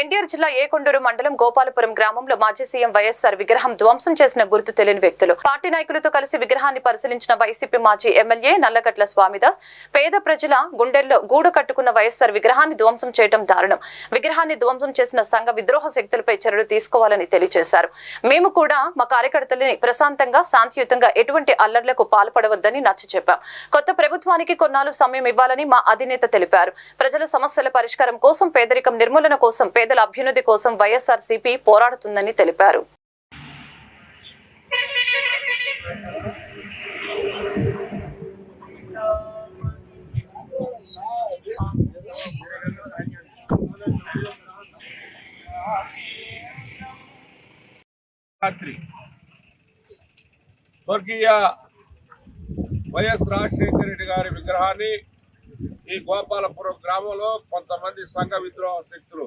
ఎన్టీఆర్ జిల్లా ఏకొండూరు మండలం గోపాలపురం గ్రామంలో మాజీ సీఎం వైఎస్ఆర్ విగ్రహం ధ్వంసం చేసిన గుర్తు తెలియని వ్యక్తులు. పార్టీ నాయకులతో కలిసి విగ్రహాన్ని పరిశీలించిన వైసీపీ మాజీ ఎమ్మెల్యే నల్లగట్ల స్వామిదాస్ పేద ప్రజల గుండెల్లో గూడు కట్టుకున్న వైఎస్ఆర్ విగ్రహాన్ని ధ్వంసం చేయడం దారుణం. విగ్రహాన్ని ధ్వంసం చేసిన సంఘ విద్రోహ శక్తులపై చర్యలు తీసుకోవాలని తెలియజేశారు. మేము కూడా మా కార్యకర్తలని ప్రశాంతంగా శాంతియుతంగా ఎటువంటి అల్లర్లకు పాల్పడవద్దని నచ్చ చెప్పాం. కొత్త ప్రభుత్వానికి కొన్నాళ్ళు సమయం ఇవ్వాలని మా అధినేత తెలిపారు. ప్రజల సమస్యల పరిష్కారం కోసం పేదరికం నిర్మూలన కోసం పేదల అభ్యున్నతి కోసం వైఎస్ఆర్ సిపి పోరాడుతుందని తెలిపారు. రాత్రి స్వర్గీయ వైఎస్ రాజశేఖర రెడ్డి గారి విగ్రహాన్ని ఈ గోపాలపురం గ్రామంలో కొంతమంది సంఘ విద్రోహ శక్తులు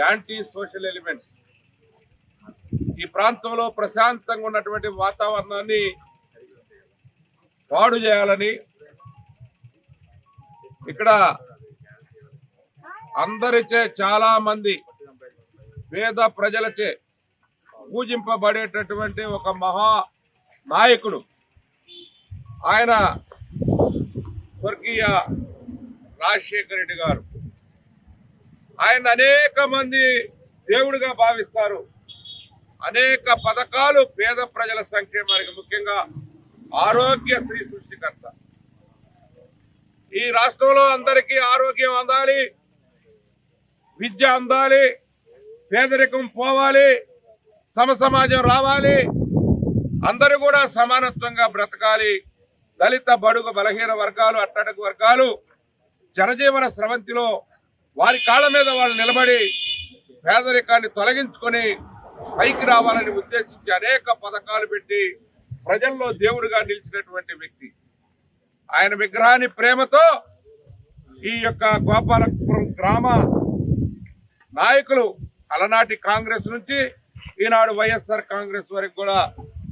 యాంటీ సోషల్ ఎలిమెంట్స్. ఈ ప్రాంతంలో ప్రశాంతంగా ఉన్నటువంటి వాతావరణాన్ని పాడు చేయాలని ఇక్కడ అందరిచే చాలా మంది పేద ప్రజలచే పూజింపబడేటటువంటి ఒక మహా నాయకుడు. ఆయన స్వర్గీయ రాజశేఖర రెడ్డి గారు. ఆయన అనేక మంది దేవుడిగా భావిస్తారు. అనేక పథకాలు పేద ప్రజల సంక్షేమానికి ముఖ్యంగా ఆరోగ్యశ్రీ సృష్టికర్త. ఈ రాష్ట్రంలో అందరికీ ఆరోగ్యం అందాలి విద్య అందాలి పేదరికం పోవాలి సమసమాజం రావాలి అందరూ కూడా సమానత్వంగా బ్రతకాలి. దళిత బడుగు బలహీన వర్గాలు అట్టడుగు వర్గాలు జనజీవన స్రవంతిలో వారి కాళ్ళ మీద వాళ్ళు నిలబడి పేదరికాన్ని తొలగించుకొని పైకి రావాలని ఉద్దేశించి అనేక పథకాలు పెట్టి ప్రజల్లో దేవుడిగా నిలిచినటువంటి వ్యక్తి. ఆయన విగ్రహాన్ని ప్రేమతో ఈ యొక్క గోపాలపురం గ్రామ నాయకులు అలనాటి కాంగ్రెస్ నుంచి ఈనాడు వైఎస్ఆర్ కాంగ్రెస్ వరకు కూడా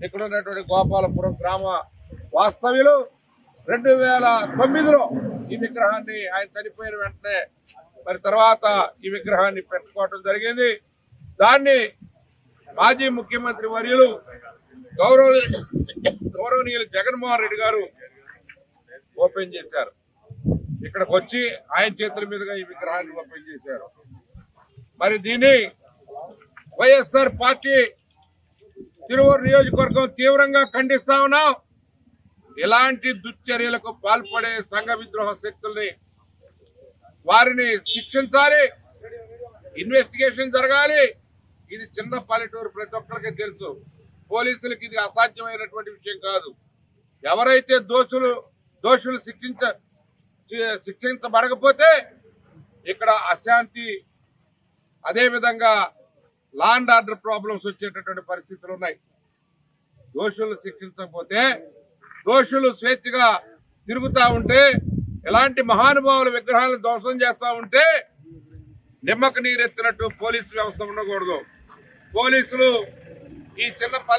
ఇక్కడ ఉన్నటువంటి గోపాలపురం గ్రామ వాస్తవ్యులు. రెండు వేల తొమ్మిదిలో ఈ విగ్రహాన్ని ఆయన చనిపోయిన వెంటనే మరి తర్వాత ఈ విగ్రహాన్ని పెట్టుకోవటం జరిగింది. దాన్ని మాజీ ముఖ్యమంత్రి వర్యులు గౌరవ గౌరవనీయులు జగన్మోహన్ రెడ్డి గారు ఓపెన్ చేశారు. ఇక్కడికి వచ్చి ఆయన చేతుల మీదుగా ఈ విగ్రహాన్ని ఓపెన్ చేశారు. మరి దీన్ని వైఎస్ఆర్ పార్టీ తిరువూరు నియోజకవర్గం తీవ్రంగా ఖండిస్తా ఉన్నాం. ఇలాంటి దుశ్చర్యలకు పాల్పడే సంఘ విద్రోహ శక్తుల్ని వారిని శిక్షించాలి ఇన్వెస్టిగేషన్ జరగాలి. ఇది చిన్న పల్లెటూరు ప్రతి ఒక్కరికి తెలుసు. పోలీసులకు ఇది అసాధ్యమైనటువంటి విషయం కాదు. ఎవరైతే దోషులు దోషులు శిక్షించ శిక్షించబడకపోతే ఇక్కడ అశాంతి అదేవిధంగా లా అండ్ ఆర్డర్ ప్రాబ్లమ్స్ వచ్చేటటువంటి పరిస్థితులు ఉన్నాయి. దోషులు శిక్షించకపోతే దోషులు స్వేచ్ఛగా తిరుగుతూ ఉంటే ఎలాంటి మహానుభావుల విగ్రహాలను ధ్వంసం చేస్తా ఉంటే నిమ్మక నీరెత్తినట్టు పోలీసు వ్యవస్థ ఉండకూడదు. పోలీసులు ఈ చిన్న